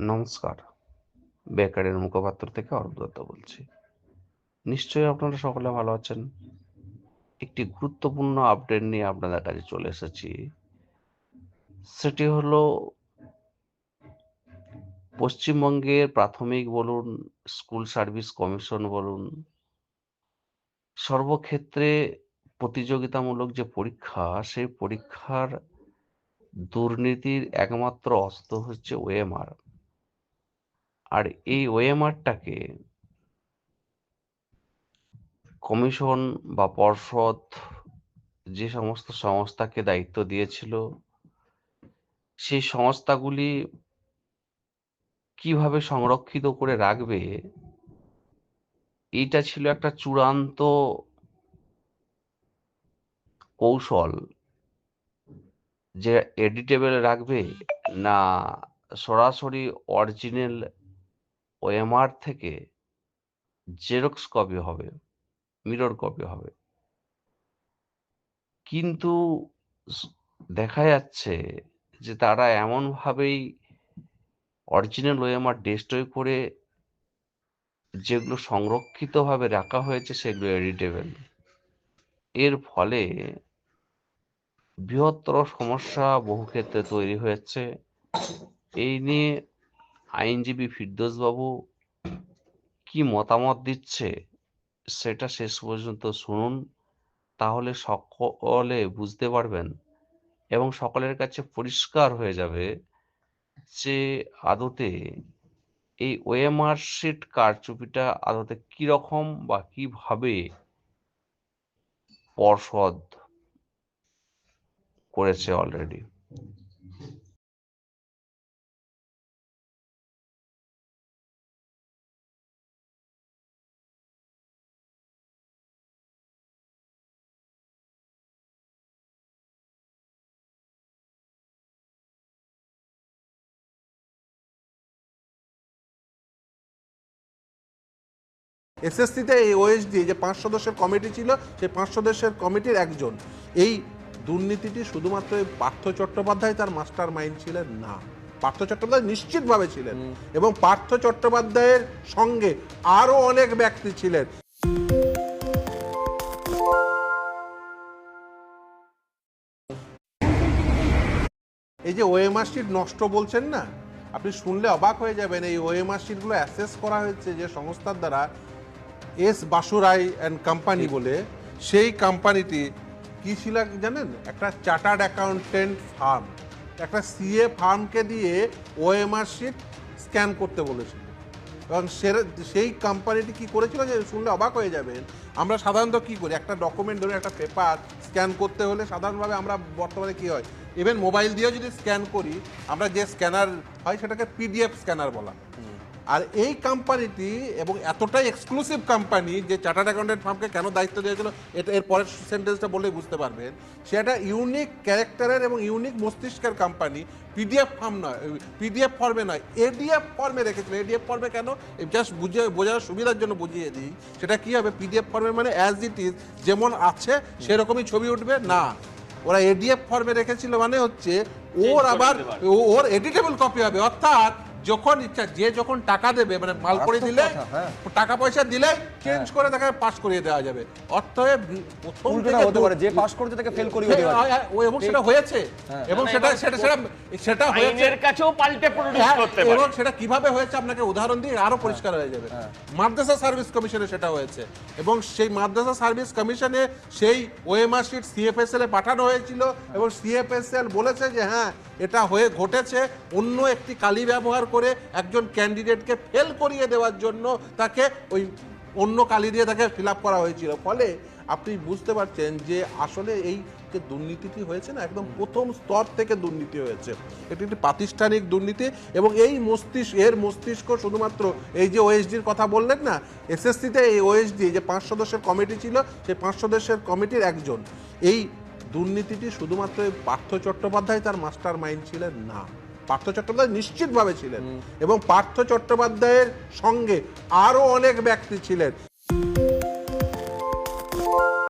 নমস্কার। বেকারের মুখপাত্র থেকে অরূপ দত্ত বলছি। নিশ্চয়ই আপনারা সকলে ভালো আছেন। একটি গুরুত্বপূর্ণ আপডেট নিয়ে আপনাদের কাছে চলে এসেছি। সেটি হলো, পশ্চিমবঙ্গের প্রাথমিক বলুন, স্কুল সার্ভিস কমিশন বলুন, সর্বক্ষেত্রে প্রতিযোগিতামূলক যে পরীক্ষা, সেই পরীক্ষার দুর্নীতির একমাত্র অস্ত্র হচ্ছে ওএমআর আর এই ওএমআরটাকে কমিশন বা পর্ষদ যে সমস্ত সংস্থাকে দায়িত্ব দিয়েছিল, সেই সংস্থাগুলি কীভাবে সংরক্ষিত করে রাখবে এটা ছিল একটা চূড়ান্ত কৌশল যে এডিটেবল রাখবে না সরাসরি অরিজিনাল ওএমআর থেকে জেরক্স কপি হবে মিরর কপি হবে। কিন্তু দেখা যাচ্ছে যে তারা এমনভাবেই অরিজিনাল ওএমআর ডিস্ট্রয় করে যেগুলো সংরক্ষিতভাবে রাখা হয়েছে সেগুলো এডিটেবল এর ফলে বৃহত্তর সমস্যা বহু ক্ষেত্রে তৈরি হয়েছে। এই নিয়ে আইনজীবী ফিরদৌস বাবু কি মতামত দিচ্ছে? সেটা শেষ পর্যন্ত শুনুন, তাহলে সকলে বুঝতে পারবেন এবং সকলের কাছে পরিষ্কার হয়ে যাবে যে আদতে এই ওএমআর শিট কারচুপিটা আদতে কীরকম বা কীভাবে পর্ষদ করেছে অলরেডি এসএসসিতে এই ওএসডি যে পাঁচ সদস্যের কমিটি ছিল সেই পাঁচ সদস্যের কমিটির একজন। এই দুর্নীতিটি শুধুমাত্র এই পার্থ চট্টোপাধ্যায় তার মাস্টার মাইন্ড ছিলেন না। পার্থ চট্টোপাধ্যায় নিশ্চিতভাবে ছিলেন এবং পার্থ চট্টোপাধ্যায়ের সঙ্গে আরও অনেক ব্যক্তি ছিলেন। এই যে ওএমআর শিট নষ্ট বলছেন না? আপনি শুনলে অবাক হয়ে যাবেন এই ওএমআর শিটগুলো অ্যাসেস করা হয়েছে যে সংস্থার দ্বারা এস বাসুরাই অ্যান্ড কোম্পানি বলে সেই কোম্পানিটি কি ছিল জানেন? একটা চার্টার্ড অ্যাকাউন্টেন্ট ফার্ম একটা সিএ ফার্মকে দিয়ে ওএমআর শিট স্ক্যান করতে বলেছিল। এবং সে- সেই কোম্পানিটি কি করেছিল যে শুনলে অবাক হয়ে যাবেন আমরা সাধারণত কি করি? একটা ডকুমেন্ট ধরে একটা পেপার স্ক্যান করতে হলে সাধারণভাবে আমরা বর্তমানে কি হয়? ইভেন মোবাইল দিয়েও যদি স্ক্যান করি আমরা যে স্ক্যানার হয় সেটাকে পিডিএফ স্ক্যানার বলা হয়। আর এই কোম্পানিটি এবং এতটাই এক্সক্লুসিভ কোম্পানি যে চার্টার্ড অ্যাকাউন্টেন্ট ফার্মকে কেন দায়িত্ব দিয়েছিল এটা এর পরের সেন্টেন্সটা বলেই বুঝতে পারবেন। সে একটা ইউনিক ক্যারেক্টারের এবং ইউনিক মস্তিষ্কের কোম্পানি পিডিএফ ফর্ম নয় পিডিএফ ফর্মে নয় এডিএফ ফর্মে রেখেছিল। এডিএফ ফর্মে কেন? জাস্ট বুঝে বোঝার সুবিধার জন্য বুঝিয়ে দিই সেটা কী হবে? পিডিএফ ফর্মে মানে অ্যাজ ইট ইজ যেমন আছে সেরকমই ছবি উঠবে না। ওরা এডিএফ ফর্মে রেখেছিল মানে হচ্ছে ওর আবার ওর এডিটেবল কপি হবে অর্থাৎ যখন ইচ্ছা যে যখন টাকা দেবে মানে মাল করে দিলে টাকা পয়সা দিলে চেঞ্জ করে তাকে পাস করিয়ে দেওয়া যাবে। অর্থ প্রথম হতে পারে যে পাস করতে তাকে ফেল করিয়ে হ্যাঁ, দেওয়া। হ্যাঁ, এবং সেটা হয়েছে। এবং সেটা সেটা সেটা সেটা হয়েছে আইনের কাছেও পাল্টে প্রডিউস হ্যাঁ, এবং সেটা কীভাবে হয়েছে আপনাকে উদাহরণ দিয়ে আরও পরিষ্কার হয়ে যাবে। মাদ্রাসা সার্ভিস কমিশনে সেটা হয়েছে। এবং সেই মাদ্রাসা সার্ভিস কমিশনে সেই ওএমআর শিট সিএফএসএল এ পাঠানো হয়েছিল এবং সিএফএসএল বলেছে যে হ্যাঁ এটা হয়ে ঘটেছে। অন্য একটি কালি ব্যবহার করে একজন ক্যান্ডিডেটকে ফেল করিয়ে দেওয়ার জন্য তাকে ওই অন্য কালি দিয়ে তাকে ফিল করা হয়েছিল। ফলে আপনি বুঝতে পারছেন যে আসলে এই যে দুর্নীতিটি হয়েছে না? একদম প্রথম স্তর থেকে দুর্নীতি হয়েছে। এটি একটি প্রাতিষ্ঠানিক দুর্নীতি এবং এই মস্তিষ্ক এর মস্তিষ্ক শুধুমাত্র এই যে ওএসডির কথা বললেন না এসএসসিতে এই ওএসডি যে পাঁচ সদস্যের কমিটি ছিল সেই পাঁচ সদস্যের কমিটির একজন। এই দুর্নীতিটি শুধুমাত্র এই পার্থ চট্টোপাধ্যায় তার মাস্টার মাইন্ড ছিলেন না। পার্থ চট্টোপাধ্যায় নিশ্চিতভাবে ছিলেন এবং পার্থ চট্টোপাধ্যায়ের সঙ্গে আরও অনেক ব্যক্তি ছিলেন।